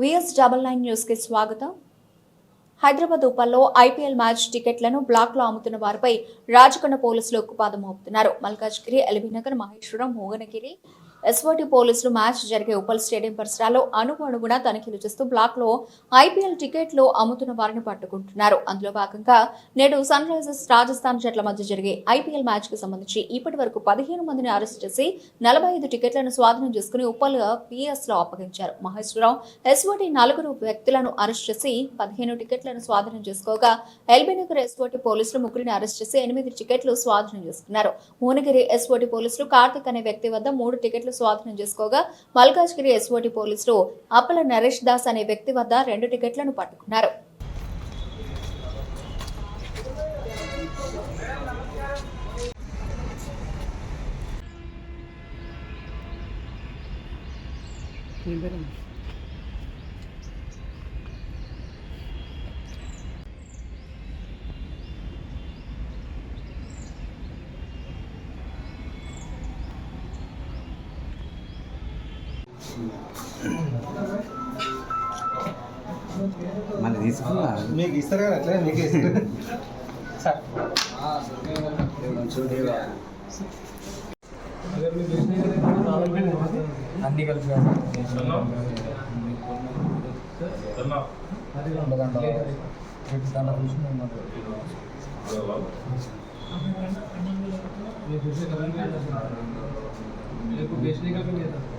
VS double nine న్యూస్కి స్వాగతం. Hyderabad ఉపాల్లో IPL match టికెట్లను బ్లాక్లో అమ్ముతున్న వారిపై రాజకొండ పోలీసులు ఉక్కుపాదం మోపుతున్నారు. మల్కాజ్గిరి ఎల్బీనగర్ మహేశ్వరం మోగనగిరి ఎస్ఓటి పోలీసులు మ్యాచ్ జరిగే ఉపల్ స్టేడియం పరిసరాల్లో అణువు అణుగున తనిఖీలు చేస్తూ బ్లాక్లో ఐపీఎల్ టికెట్లు అమ్ముతున్న వారిని పట్టుకుంటున్నారు. అందులో భాగంగా నేడు సన్ రైజర్స్ రాజస్థాన్ జట్ల మధ్య జరిగే ఐపీఎల్ మ్యాచ్కు సంబంధించి ఇప్పటి వరకు పదిహేను మందిని అరెస్ట్ చేసి నలభై ఐదు టికెట్లను స్వాధీనం చేసుకుని ఉప్పల్ పిఎస్లో అప్పగించారు మహేశ్వరం ఎస్ఓటి నలుగురు వ్యక్తులను అరెస్ట్ చేసి పదిహేను టికెట్లను స్వాధీనం చేసుకోగా ఎల్బీనగర్ ఎస్ఓటి పోలీసులు ముగ్గురిని అరెస్ట్ చేసి ఎనిమిది టికెట్లు స్వాధీనం చేసుకున్నారు. భువనగిరి ఎస్ఓటి పోలీసులు కార్తిక్ అనే వ్యక్తి వద్ద మూడు టికెట్లు స్వాధీనం చేసుకోగా మల్కాజ్గిరి ఎస్ఓటి పోలీసులు అప్పల నరేష్ దాస్ అనే వ్యక్తి వద్ద రెండు టికెట్లను పట్టుకున్నారు. మళ్ళీ తీసుకున్నా మీకు ఇస్తారు కదా అట్లనే మీకే ఇస్తారు సార్ అన్ని కలిపి దాంట్లో చూసి మేము మీకు बेचने का भी नहीं था